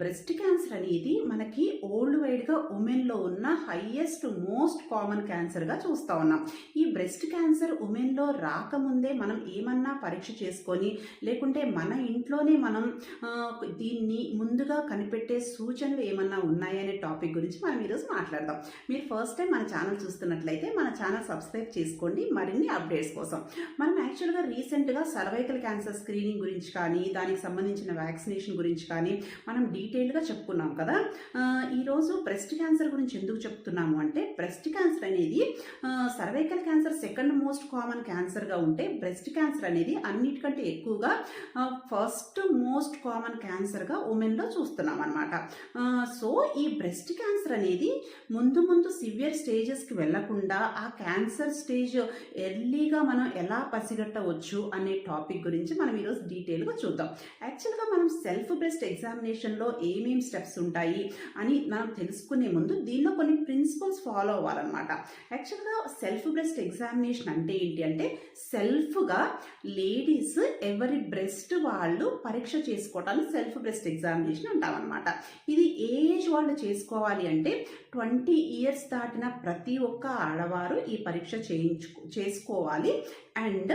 Breast cancer అనేది మనకి old వైడ్గా ఉమెన్లో ఉన్న హైయెస్ట్ మోస్ట్ కామన్ క్యాన్సర్గా చూస్తూ ఉన్నాం. ఈ బ్రెస్ట్ క్యాన్సర్ ఉమెన్లో రాకముందే మనం ఏమన్నా పరీక్ష చేసుకొని లేకుంటే మన ఇంట్లోనే మనం దీన్ని ముందుగా కనిపెట్టే సూచనలు ఏమన్నా ఉన్నాయనే టాపిక్ గురించి మనం ఈరోజు మాట్లాడదాం. మీరు ఫస్ట్ టైం మన ఛానల్ చూస్తున్నట్లయితే మన ఛానల్ సబ్స్క్రైబ్ చేసుకోండి. మరిన్ని అప్డేట్స్ కోసం మనం యాక్చువల్గా రీసెంట్గా సర్వైకల్ క్యాన్సర్ స్క్రీనింగ్ గురించి కానీ దానికి సంబంధించిన వ్యాక్సినేషన్ గురించి కానీ మనం డీటెయిల్గా చెప్పుకున్నాం కదా. ఈరోజు బ్రెస్ట్ క్యాన్సర్ గురించి ఎందుకు చెప్తున్నాము అంటే బ్రెస్ట్ క్యాన్సర్ అనేది cervical cancer second most common క్యాన్సర్గా ఉంటే బ్రెస్ట్ క్యాన్సర్ అనేది అన్నిటికంటే ఎక్కువగా ఫస్ట్ మోస్ట్ కామన్ క్యాన్సర్గా ఉమెన్లో చూస్తున్నాం అనమాట సో ఈ బ్రెస్ట్ క్యాన్సర్ అనేది ముందు ముందు సివియర్ స్టేజెస్కి వెళ్ళకుండా ఆ క్యాన్సర్ స్టేజ్ ఎర్లీగా మనం ఎలా పసిగట్టవచ్చు అనే టాపిక్ గురించి మనం ఈరోజు డీటెయిల్గా చూద్దాం. యాక్చువల్గా మనం సెల్ఫ్ బ్రెస్ట్ ఎగ్జామినేషన్లో ఏమేమి స్టెప్స్ ఉంటాయి అని మనం తెలుసుకునే ముందు దీనిలో కొన్ని ప్రిన్సిపల్స్ ఫాలో అవ్వాలన్నమాట. యాక్చువల్గా సెల్ఫ్ బ్రెస్ట్ ఎగ్జామినేషన్ అంటే ఏంటి అంటే సెల్ఫ్గా లేడీస్ ఎవరి బ్రెస్ట్ వాళ్ళు పరీక్ష చేసుకోవటాన్ని సెల్ఫ్ బ్రెస్ట్ ఎగ్జామినేషన్ అంటామన్నమాట. ఇది ఏజ్ వాళ్ళు చేసుకోవాలి అంటే ట్వంటీ ఇయర్స్ దాటిన ప్రతి ఒక్క ఆడవారు ఈ పరీక్ష చేయించు చేసుకోవాలి. అండ్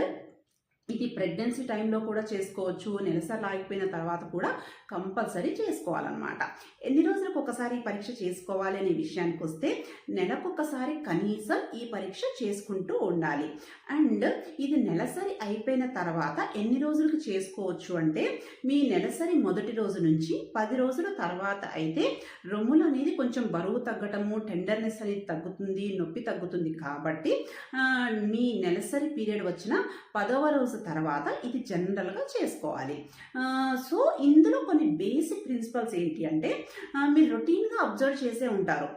ఇది ప్రెగ్నెన్సీ టైంలో కూడా చేసుకోవచ్చు నెలసరి ఆగిపోయిన తర్వాత కూడా కంపల్సరీ చేసుకోవాలన్నమాట. ఎన్ని రోజులకు ఒకసారి పరీక్ష చేసుకోవాలి అనే విషయానికి వస్తే నెలకొకసారి కనీసం ఈ పరీక్ష చేసుకుంటూ ఉండాలి. అండ్ ఇది నెలసరి అయిపోయిన తర్వాత ఎన్ని రోజులకు చేసుకోవచ్చు అంటే మీ నెలసరి మొదటి రోజు నుంచి పది రోజుల తర్వాత అయితే రొమ్ములు అనేది కొంచెం బరువు తగ్గటము టెండర్నెస్ అనేది తగ్గుతుంది నొప్పి తగ్గుతుంది కాబట్టి మీ నెలసరి పీరియడ్ వచ్చిన పదవ రోజు తర్వాత ఇది జనరల్గా చేసుకోవాలి. సో ఇందులో కొన్ని బేసిక్ ప్రిన్సిపల్స్ ఏంటి అంటే మీరు రొటీన్గా అబ్జర్వ్ చేసే ఉంటారు.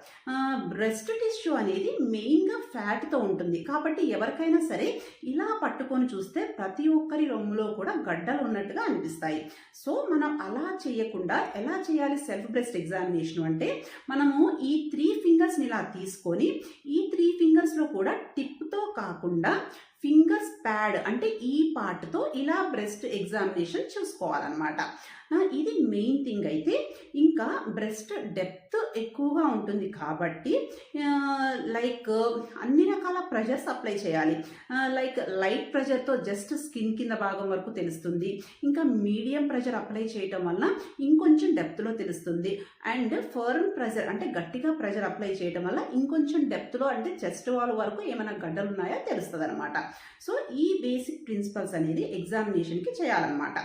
బ్రెస్ట్ టిష్యూ అనేది మెయిన్గా ఫ్యాట్తో ఉంటుంది. కాబట్టి ఎవరికైనా సరే ఇలా పట్టుకొని చూస్తే ప్రతి ఒక్కరి రొమ్ములో కూడా గడ్డలు ఉన్నట్టుగా అనిపిస్తాయి. సో మనం అలా చేయకుండా ఎలా చేయాలి సెల్ఫ్ బ్రెస్ట్ ఎగ్జామినేషన్ అంటే మనము ఈ త్రీ ఫింగర్స్ని ఇలా తీసుకొని ఈ త్రీ ఫింగర్స్లో కూడా టిప్తో కాకుండా ఫింగర్స్ ప్యాడ్ అంటే ఈ పార్ట్తో ఇలా బ్రెస్ట్ ఎగ్జామినేషన్ చూసుకోవాలన్నమాట. ఇది మెయిన్ థింగ్ అయితే ఇంకా బ్రెస్ట్ డెప్త్ ఎక్కువగా ఉంటుంది కాబట్టి లైక్ అన్ని రకాల ప్రెషర్స్ అప్లై చేయాలి. లైక్ లైట్ ప్రెషర్తో జస్ట్ స్కిన్ కింద భాగం వరకు తెలుస్తుంది. ఇంకా మీడియం ప్రెషర్ అప్లై చేయటం వల్ల ఇంకొంచెం డెప్త్లో తెలుస్తుంది. అండ్ ఫర్మ్ ప్రెషర్ అంటే గట్టిగా ప్రెషర్ అప్లై చేయటం వల్ల ఇంకొంచెం డెప్త్లో అంటే చెస్ట్ వాల్ వరకు ఏమైనా గడ్డలు ఉన్నాయో తెలుస్తుంది అనమాట సో ఈ బేసిక్ ప్రిన్సిపల్స్ అనేది ఎగ్జామినేషన్కి చేయాలన్నమాట.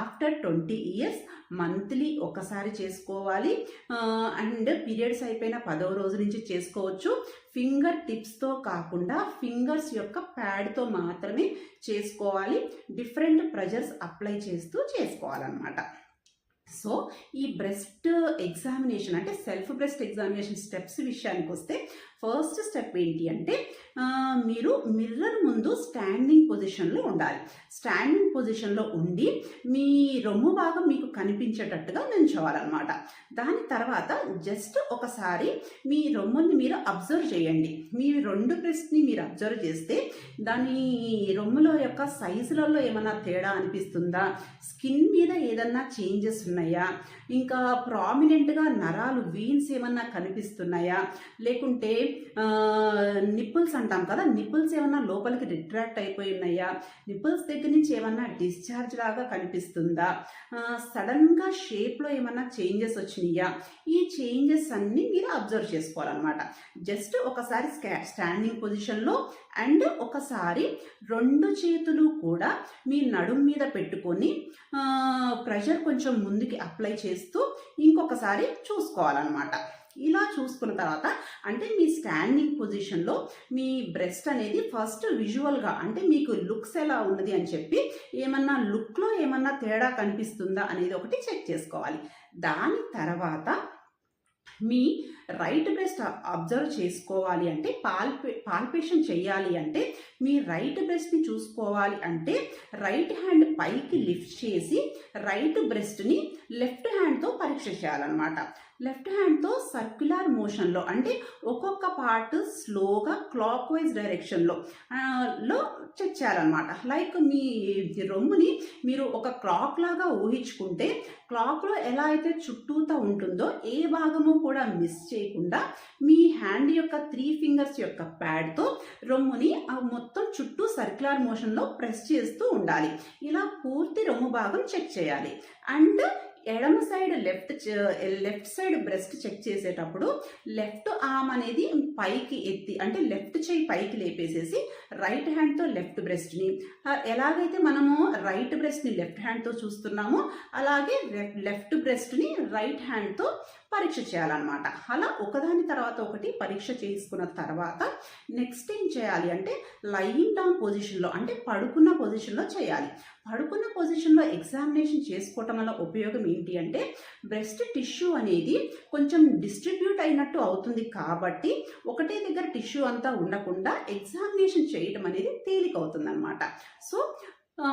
ఆఫ్టర్ ట్వంటీ ఇయర్స్ మంత్లీ ఒకసారి చేసుకోవాలి. అండ్ పీరియడ్స్ అయిపోయిన పదవ రోజు నుంచి చేసుకోవచ్చు. ఫింగర్ టిప్స్తో కాకుండా ఫింగర్స్ యొక్క ప్యాడ్తో మాత్రమే చేసుకోవాలి. డిఫరెంట్ ప్రెజర్స్ అప్లై చేస్తూ చేసుకోవాలన్నమాట. సో ఈ బ్రెస్ట్ ఎగ్జామినేషన్ అంటే సెల్ఫ్ బ్రెస్ట్ ఎగ్జామినేషన్ స్టెప్స్ విషయానికి వస్తే ఫస్ట్ స్టెప్ ఏంటి అంటే మీరు మిర్రర్ ముందు స్టాండింగ్ పొజిషన్లో ఉండాలి. స్టాండింగ్ పొజిషన్లో ఉండి మీ రొమ్ము భాగం మీకు కనిపించేటట్టుగా నిల్చోవాలన్నమాట దాని తర్వాత జస్ట్ ఒకసారి మీ రొమ్ముని మీరు అబ్జర్వ్ చేయండి. మీ రెండు బ్రెస్ట్ని మీరు అబ్జర్వ్ చేస్తే దాని రొమ్ములో యొక్క సైజులలో ఏమైనా తేడా అనిపిస్తుందా? స్కిన్ మీద ఏదన్నా చేంజెస్ ఉన్నాయా? ఇంకా ప్రామినెంట్గా నరాలు వీన్స్ ఏమన్నా కనిపిస్తున్నాయా? లేకుంటే నిప్పుల్స్ అంటాం కదా నిప్పుల్స్ ఏమన్నా లోపలికి రిట్రాక్ట్ అయిపోయి ఉన్నాయా నిప్పుల్స్ దగ్గర నుంచి ఏమన్నా డిశ్చార్జ్ లాగా కనిపిస్తుందా? సడన్గా షేప్లో ఏమన్నా చేంజెస్ వచ్చినాయా? ఈ చేంజెస్ అన్నీ మీరు అబ్జర్వ్ చేసుకోవాలన్నమాట. జస్ట్ ఒకసారి స్కా స్టాండింగ్ పొజిషన్లో అండ్ ఒకసారి రెండు చేతులు కూడా మీ నడుం మీద పెట్టుకొని ప్రెషర్ కొంచెం ముందుకి అప్లై చేస్తూ ఇంకొకసారి చూసుకోవాలన్నమాట. ఇలా చూసుకున్న తర్వాత అంటే మీ స్టాండింగ్ పొజిషన్లో మీ బ్రెస్ట్ అనేది ఫస్ట్ విజువల్గా అంటే మీకు లుక్స్ ఎలా ఉన్నది అని చెప్పి ఏమన్నా లుక్లో ఏమన్నా తేడా కనిపిస్తుందా అనేది ఒకటి చెక్ చేసుకోవాలి. దాని తర్వాత మీ రైట్ బ్రెస్ట్ అబ్జర్వ్ చేసుకోవాలి అంటే పాల్పే పాల్పేషన్ చేయాలి అంటే మీ రైట్ బ్రెస్ట్ని చూసుకోవాలి అంటే రైట్ హ్యాండ్ పైకి లిఫ్ట్ చేసి రైట్ బ్రెస్ట్ని లెఫ్ట్ హ్యాండ్తో పరీక్ష చేయాలన్నమాట. లెఫ్ట్ హ్యాండ్తో సర్క్యులర్ మోషన్లో అంటే ఒక్కొక్క పార్ట్ స్లోగా క్లాక్ వైజ్ డైరెక్షన్లో లో చెక్ చేయాలన్నమాట. లైక్ మీ రొమ్ముని మీరు ఒక క్లాక్ లాగా ఊహించుకుంటే క్లాక్లో ఎలా అయితే చుట్టూతా ఉంటుందో ఏ భాగము కూడా మిస్ చేయకుండా మీ హ్యాండ్ యొక్క త్రీ ఫింగర్స్ యొక్క ప్యాడ్తో రొమ్ముని ఆ మొత్తం చుట్టూ సర్క్యులర్ మోషన్లో ప్రెస్ చేస్తూ ఉండాలి. ఇలా పూర్తి రొమ్ము భాగం చెక్ చేయాలి. అండ్ ఎడమ side left left side breast check చేసేటప్పుడు లెఫ్ట్ ఆర్మ్ అనేది పైకి ఎత్తి అంటే లెఫ్ట్ చేయి పైకి లేపేసేసి రైట్ హ్యాండ్తో లెఫ్ట్ బ్రెస్ట్ని ఎలాగైతే మనము రైట్ బ్రెస్ట్ని లెఫ్ట్ హ్యాండ్తో చూస్తున్నామో అలాగే లెఫ్ట్ బ్రెస్ట్ని రైట్ హ్యాండ్తో పరీక్ష చేయాలన్నమాట. అలా ఒకదాని తర్వాత ఒకటి పరీక్ష చేసుకున్న తర్వాత నెక్స్ట్ ఏం చేయాలి అంటే లయింగ్ డౌన్ పొజిషన్లో అంటే పడుకున్న పొజిషన్లో చేయాలి. పడుకున్న పొజిషన్లో ఎగ్జామినేషన్ చేసుకోవటం వల్ల ఉపయోగం ఏంటి అంటే బ్రెస్ట్ టిష్యూ అనేది కొంచెం డిస్ట్రిబ్యూట్ అయినట్టు అవుతుంది కాబట్టి ఒకటే దగ్గర టిష్యూ అంతా ఉండకుండా ఎగ్జామినేషన్ చేయటం అనేది తేలిక అవుతుంది అనమాట సో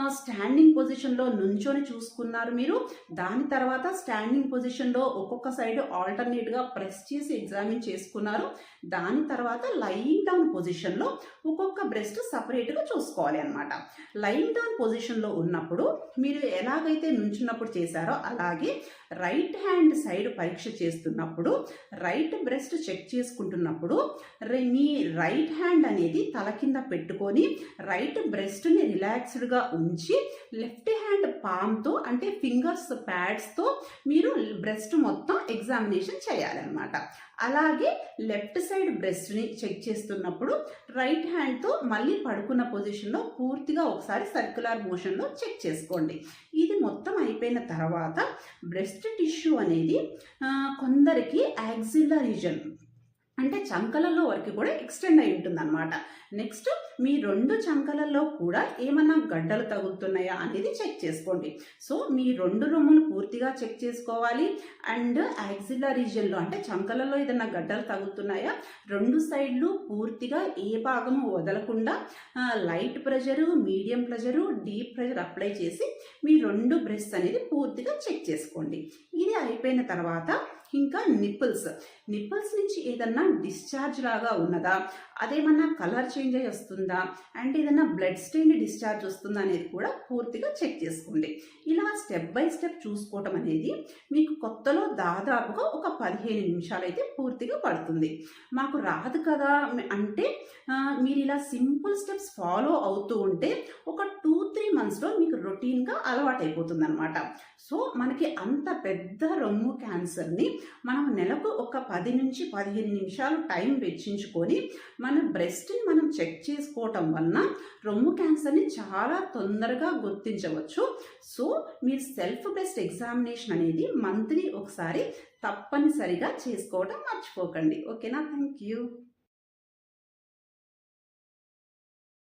స్టాండింగ్ పొజిషన్లో నుంచొని చూసుకున్నారు మీరు. దాని తర్వాత స్టాండింగ్ పొజిషన్లో ఒక్కొక్క సైడ్ ఆల్టర్నేట్గా ప్రెస్ చేసి ఎగ్జామిన్ చేసుకున్నారు. దాని తర్వాత లయింగ్ డౌన్ పొజిషన్లో ఒక్కొక్క బ్రెస్ట్ సపరేట్గా చూసుకోవాలి అనమాట లయింగ్ డౌన్ పొజిషన్లో ఉన్నప్పుడు మీరు ఎలాగైతే నుంచున్నప్పుడు చేశారో అలాగే రైట్ హ్యాండ్ సైడ్ పరీక్ష చేస్తున్నప్పుడు రైట్ బ్రెస్ట్ చెక్ చేసుకుంటున్నప్పుడు మీ రైట్ హ్యాండ్ అనేది తల కింద పెట్టుకొని రైట్ బ్రెస్ట్ని రిలాక్స్డ్గా ఉంచి లెఫ్ట్ హ్యాండ్ పామ్తో అంటే ఫింగర్స్ ప్యాడ్స్తో మీరు బ్రెస్ట్ మొత్తం ఎగ్జామినేషన్ చేయాలన్నమాట. అలాగే లెఫ్ట్ సైడ్ బ్రెస్ట్ని చెక్ చేస్తున్నప్పుడు రైట్ హ్యాండ్తో మళ్ళీ పడుకున్న పొజిషన్లో పూర్తిగా ఒకసారి సర్క్యులర్ మోషన్లో చెక్ చేసుకోండి. ఇది మొత్తం అయిపోయిన తర్వాత బ్రెస్ట్ టిష్యూ అనేది కొందరికి యాక్సిల్లా రీజన్ అంటే చంకలలో వరకు కూడా ఎక్స్టెండ్ అయి ఉంటుంది అనమాట నెక్స్ట్ మీ రెండు చంకలలో కూడా ఏమన్నా గడ్డలు తగులుతున్నాయా అనేది చెక్ చేసుకోండి. సో మీ రెండు రొమ్ములు పూర్తిగా చెక్ చేసుకోవాలి. అండ్ యాక్సిల్లా రీజియన్లో అంటే చంకలలో ఏదైనా గడ్డలు తగులుతున్నాయా? రెండు సైడ్లు పూర్తిగా ఏ భాగము వదలకుండా light pressure medium pressure deep pressure apply చేసి మీ రెండు బ్రెష్ అనేది పూర్తిగా చెక్ చేసుకోండి. ఇది అయిపోయిన తర్వాత ఇంకా నిప్పుల్స్ నిప్పుల్స్ నుంచి ఏదన్నా డిశ్చార్జ్ లాగా ఉన్నదా? అదేమన్నా కలర్ చేంజ్ అయ్యి వస్తుందా? అండ్ ఏదన్నా బ్లడ్ స్టెయిన్ డిశ్చార్జ్ వస్తుందా అనేది కూడా పూర్తిగా చెక్ చేసుకోండి. ఇలా స్టెప్ బై స్టెప్ చూసుకోవటం అనేది మీకు కొత్తలో దాదాపుగా ఒక పదిహేను నిమిషాలు అయితే పూర్తిగా పడుతుంది. మాకు రాదు కదా అంటే మీరు ఇలా సింపుల్ స్టెప్స్ ఫాలో అవుతూ ఉంటే ఒక టూ త్రీ మంత్స్లో మీకు రొటీన్గా అలవాటైపోతుంది అనమాట సో మనకి అంత పెద్ద రొమ్ము క్యాన్సర్ని మనం నెలకు ఒక పది నుంచి పదిహేను నిమిషాలు టైం వెచ్చించుకొని మన బ్రెస్ట్ని మనం చెక్ చేసుకోవటం వలన రొమ్ము క్యాన్సర్ని చాలా తొందరగా గుర్తించవచ్చు. సో మీరు సెల్ఫ్ బ్రెస్ట్ ఎగ్జామినేషన్ అనేది మంత్లీ ఒకసారి తప్పనిసరిగా చేసుకోవటం మర్చిపోకండి. ఓకేనా? Thank you